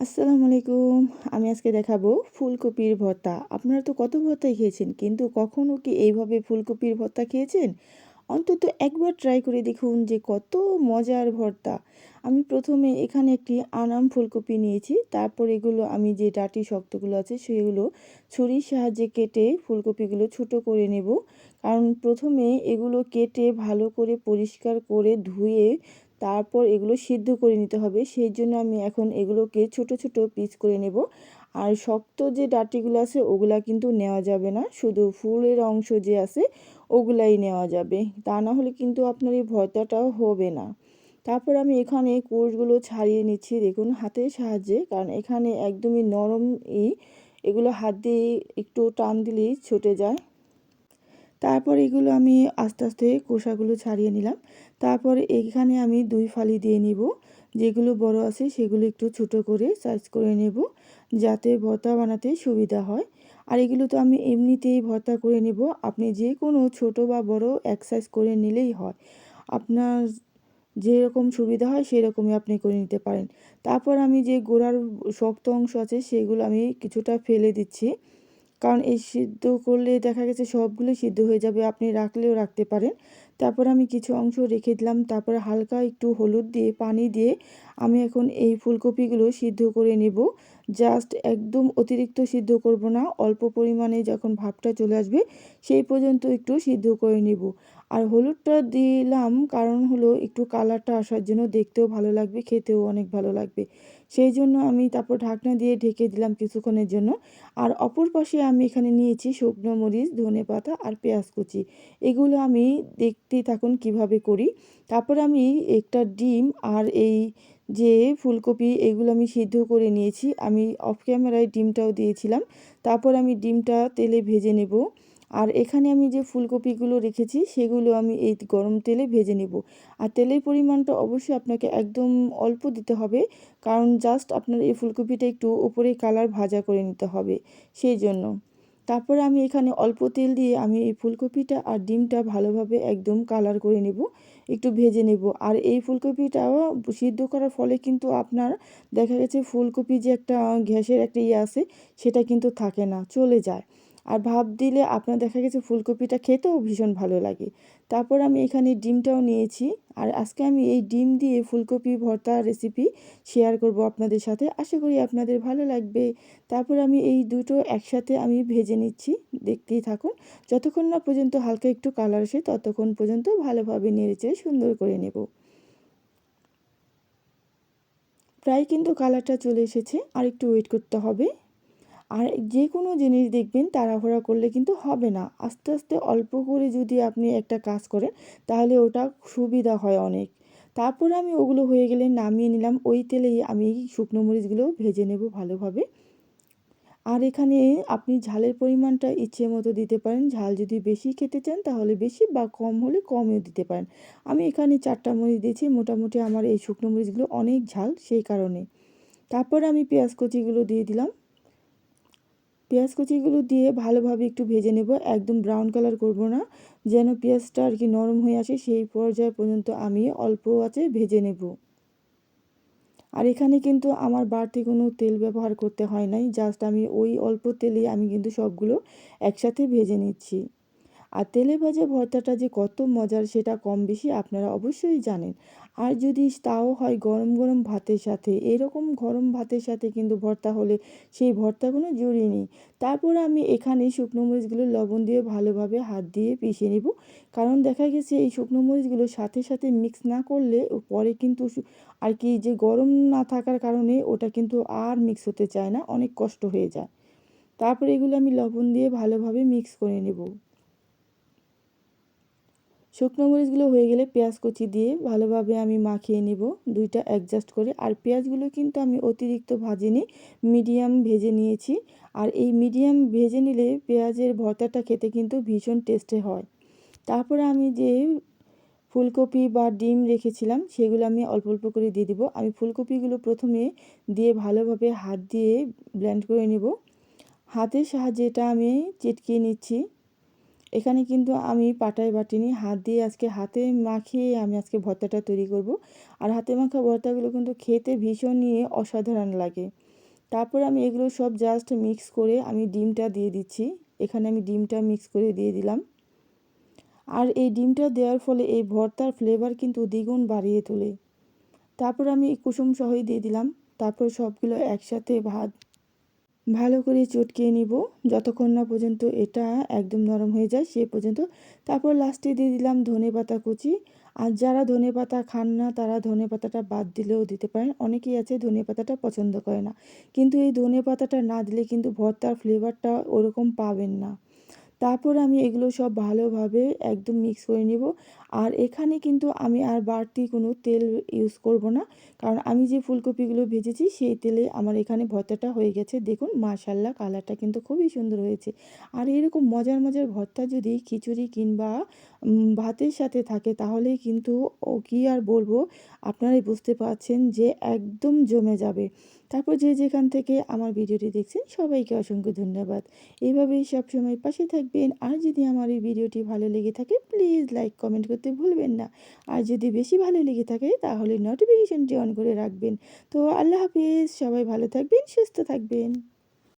আসসালামু আলাইকুম। আমি আজকে দেখাবো ফুলকপির ভর্তা। আপনারা তো কত ভর্তাই খেয়েছেন, কিন্তু কখনো কি এইভাবে ফুলকপির ভর্তা খেয়েছেন? অন্তত একবার ট্রাই করে দেখুন যে কত মজার ভর্তা। আমি প্রথমে এখানে একটি আনাম ফুলকপি নিয়েছি, তারপর এগুলো আমি যে ডাটি শক্তগুলো আছে সেগুলো ছুরির সাহায্যে কেটে ফুলকপিগুলো ছোট করে নেব। কারণ প্রথমে এগুলো কেটে ভালো করে পরিষ্কার করে ধুয়ে তারপর এগুলো সিদ্ধ করে নিতে হবে। সেই জন্য আমি এখন এগুলোকে ছোট ছোট পিস করে নেব। আর শক্ত যে ডাটিগুলো আছে, ওগুলা কিন্তু নেওয়া যাবে না। শুধু ফুলের অংশ যে আছে, ওগুলাই নেওয়া যাবে। তা না হলে কিন্তু আপনার এই ভর্তাটাও হবে না। তারপর আমি এখানে কোষগুলো ছাড়িয়ে নিচ্ছি, দেখুন, হাতের সাহায্যে। কারণ এখানে একদমই নরম ই, এগুলো হাত দিয়ে একটু টান দিলেই ছুটে যায়। তারপর এগুলো আমি আস্তে আস্তে কোষাগুলো ছাড়িয়ে নিলাম। তারপর এখানে আমি দুই ফালি দিয়ে নিব। যেগুলো বড় আছে সেগুলো একটু ছোট করে সাইজ করে নেব যাতে ভর্তা বানাতে সুবিধা হয়। আর এগুলো তো আমি এমনিতেই ভর্তা করে নেব। আপনি যে কোনো ছোট বা বড় এক সাইজ করে নিলেই হয়। আপনার যেরকম সুবিধা হয় সেরকমই আপনি করে নিতে পারেন। তারপর আমি যে গোড়ার শক্ত অংশ আছে সেগুলো আমি কিছুটা ফেলে দিচ্ছি। কারণ এই সিদ্ধ করলে দেখা গেছে সবগুলো সিদ্ধ হয়ে যাবে, আপনি রাখলেও রাখতে পারেন। তারপর আমি কিছু অংশ রেখে দিলাম, তারপরে হালকা একটু হলুদ দিয়ে, পানি দিয়ে আমি এখন এই ফুলকপিগুলো সিদ্ধ করে নেব। জাস্ট একদম অতিরিক্ত সিদ্ধ করব না, অল্প পরিমাণে যখন ভাবটা চলে আসবে সেই পর্যন্ত একটু সিদ্ধ করে নেব। আর হলুদটা দিলাম কারণ হলো একটু কালারটা আসার জন্য দেখতেও ভালো লাগবে, খেতেও অনেক ভালো লাগবে। সেই জন্য আমি তারপর ঢাকনা দিয়ে ঢেকে দিলাম কিছুক্ষণের জন্য। আর অপর পাশে আমি এখানে নিয়েছি শুকনো মরিচ, ধনে পাতা আর পেঁয়াজ কুচি। এগুলো আমি দেখতেই থাকুন কীভাবে করি। তারপর আমি একটা ডিম আর এই যে ফুলকপি এগুলো আমি সিদ্ধ করে নিয়েছি। আমি অফ ক্যামেরায় ডিমটাও দিয়েছিলাম। তারপর আমি ডিমটা তেলে ভেজে নেব। আর এখানে আমি যে ফুলকপিগুলো রেখেছি, সেগুলো আমি এই গরম তেলে ভেজে নেব। আর তেলের পরিমাণটা অবশ্যই আপনাকে একদম অল্প দিতে হবে, কারণ জাস্ট আপনার এই ফুলকপিটা একটু উপরে কালার ভাজা করে নিতে হবে, সেই জন্য। তারপরে আমি এখানে অল্প তেল দিয়ে আমি এই ফুলকপিটা আর ডিমটা ভালোভাবে একদম কালার করে নেব, একটু ভেজে নেব। আর এই ফুলকপিটা সিদ্ধ করার ফলে কিন্তু আপনার দেখা গেছে ফুলকপি যে একটা গ্যাসের একটা ইয়ে আছে, সেটা কিন্তু থাকে না, চলে যায়। আর ভাপ দিলে আপনার দেখা গেছে ফুলকপিটা খেতেও ভীষণ ভালো লাগে। তারপর আমি এখানে ডিমটাও নিয়েছি। আর আজকে আমি এই ডিম দিয়ে ফুলকপি ভর্তা রেসিপি শেয়ার করব আপনাদের সাথে। আশা করি আপনাদের ভালো লাগবে। তারপর আমি এই দুটো একসাথে আমি ভেজে নিচ্ছি। দেখতেই থাকুন। যতক্ষণ না পর্যন্ত হালকা একটু কালার আসে, ততক্ষণ পর্যন্ত ভালোভাবে নেড়েচেড়ে সুন্দর করে নেব। প্রায় কিন্তু কালারটা চলে এসেছে। আর একটু ওয়েট করতে হবে। আর যে কোনো জিনিস দেখবেন তাড়াহুড়া করলে কিন্তু হবে না। আস্তে আস্তে অল্প করে যদি আপনি একটা কাজ করেন, তাহলে ওটা সুবিধা হয় অনেক। তারপরে আমি ওগুলো হয়ে গেলে নামিয়ে নিলাম। ওই তেলেই আমি শুকনো মরিচগুলো ভেজে নেব ভালোভাবে। আর এখানে আপনি ঝালের পরিমাণটা ইচ্ছে মতো দিতে পারেন। ঝাল যদি বেশি খেতে চান, তাহলে বেশি বা কম হলে কমেও দিতে পারেন। আমি এখানে চারটা মরিচ দিয়েছি। মোটামুটি আমার এই শুকনো মরিচগুলো অনেক ঝাল সেই কারণে। তারপর আমি পেঁয়াজ কচিগুলো দিয়ে দিলাম। পেঁয়াজ কুচিগুলো দিয়ে ভালোভাবে একটু ভেজে নেব। একদম ব্রাউন কালার করব না। যেন পেঁয়াজটা আর কি নরম হয়ে আসে, সেই পর্যায় পর্যন্ত আমি অল্প আছে ভেজে নেব। আর এখানে কিন্তু আমার বাড়তি কোনো তেল ব্যবহার করতে হয় নাই। জাস্ট আমি ওই অল্প তেলেই আমি কিন্তু সবগুলো একসাথে ভেজে নিচ্ছি। আর তেলে ভাজা ভর্তাটা যে কত মজার সেটা কম বেশি আপনারা অবশ্যই জানেন। আর যদি তাও হয় গরম গরম ভাতের সাথে, এরকম গরম ভাতের সাথে কিন্তু ভর্তা হলে সেই ভর্তাগুলো জড়িয়ে নিই। তারপর আমি এখানে শুকনো মরিচগুলো লবণ দিয়ে ভালোভাবে হাত দিয়ে পিষে নিব। কারণ দেখা গেছে এই শুকনো মরিচগুলো সাথে সাথে মিক্স না করলে পরে কিন্তু আর কি যে গরম না থাকার কারণে ওটা কিন্তু আর মিক্স হতে চায় না, অনেক কষ্ট হয়ে যায়। তারপর এগুলো আমি লবণ দিয়ে ভালোভাবে মিক্স করে নেব। শুকনো মরিচগুলো হয়ে গেলে পেঁয়াজ কুচি দিয়ে ভালোভাবে আমি মাখিয়ে নিব। দুইটা অ্যাডজাস্ট করে। আর পেঁয়াজগুলো কিন্তু আমি অতিরিক্ত ভাজিনি মিডিয়াম ভেজে নিয়েছি। আর এই মিডিয়াম ভেজে নিলে পেঁয়াজের ভর্তাটা খেতে কিন্তু ভীষণ টেস্টে হয়। তারপরে আমি যে ফুলকপি বা ডিম রেখেছিলাম, সেগুলো আমি অল্প অল্প করে দিয়ে দিব। আমি ফুলকপিগুলো প্রথমে দিয়ে ভালোভাবে হাত দিয়ে ব্লেন্ড করে নেব। হাতের সাহায্যে এটা আমি চিটকিয়ে নিচ্ছি। এখানে কিন্তু আমি পাটায় বাটিনি হাত দিয়ে আজকে হাতে মাখিয়ে আমি আজকে ভর্তাটা তৈরি করব। আর হাতে মাখা ভর্তাগুলো কিন্তু খেতে ভীষণ নিয়ে অসাধারণ লাগে। তারপর আমি এগুলো সব জাস্ট মিক্স করে আমি ডিমটা দিয়ে দিচ্ছি। এখানে আমি ডিমটা মিক্স করে দিয়ে দিলাম। আর এই ডিমটা দেওয়ার ফলে এই ভর্তার ফ্লেভার কিন্তু দ্বিগুণ বাড়িয়ে তোলে। তারপর আমি কুসুম সহই দিয়ে দিলাম। তারপর সবগুলো একসাথে ভাত ভালো করে চটকিয়ে নিব। যতক্ষণ না পর্যন্ত এটা একদম নরম হয়ে যায়, সে পর্যন্ত। তারপর লাস্টে দিয়ে দিলাম ধনে পাতা কুচি। আর যারা ধনে পাতা খান না, তারা ধনে পাতাটা বাদ দিলেও দিতে পারেন। অনেকেই আছে ধনে পাতাটা পছন্দ করে না। কিন্তু এই ধনে পাতাটা না দিলে কিন্তু ভর্তার ফ্লেভারটা ওরকম পাবেন না। তারপর আমি এগুলো সব ভালোভাবে একদম মিক্স করে নেব। আর এখানে কিন্তু আমি আর বাড়তি কোনো তেল ইউজ করব না। কারণ আমি যে ফুলকপিগুলো ভেজেছি, সেই তেলে আমার এখানে ভর্তাটা হয়ে গেছে। দেখুন মাশাল্লাহ কালারটা কিন্তু খুবই সুন্দর হয়েছে। আর এরকম মজার মজার ভর্তা যদি খিচুড়ি কিংবা ভাতের সাথে থাকে, তাহলেই কিন্তু ও কী আর বলব, আপনারাই বুঝতে পারছেন যে একদম জমে যাবে। তারপর যে যেখান থেকে আমার ভিডিওটি দেখছেন, সবাইকে অসংখ্য ধন্যবাদ। এইভাবেই সবসময় পাশে থাকবেন। আর যদি আমার এই ভিডিওটি ভালো লেগে থাকে প্লিজ লাইক কমেন্ট করতে ভুলবেন না। আর যদি বেশি ভালো লেগে থাকে, তাহলে নোটিফিকেশনটি অন করে রাখবেন। তো আল্লাহ হাফিজ, সবাই ভালো থাকবেন, সুস্থ থাকবেন।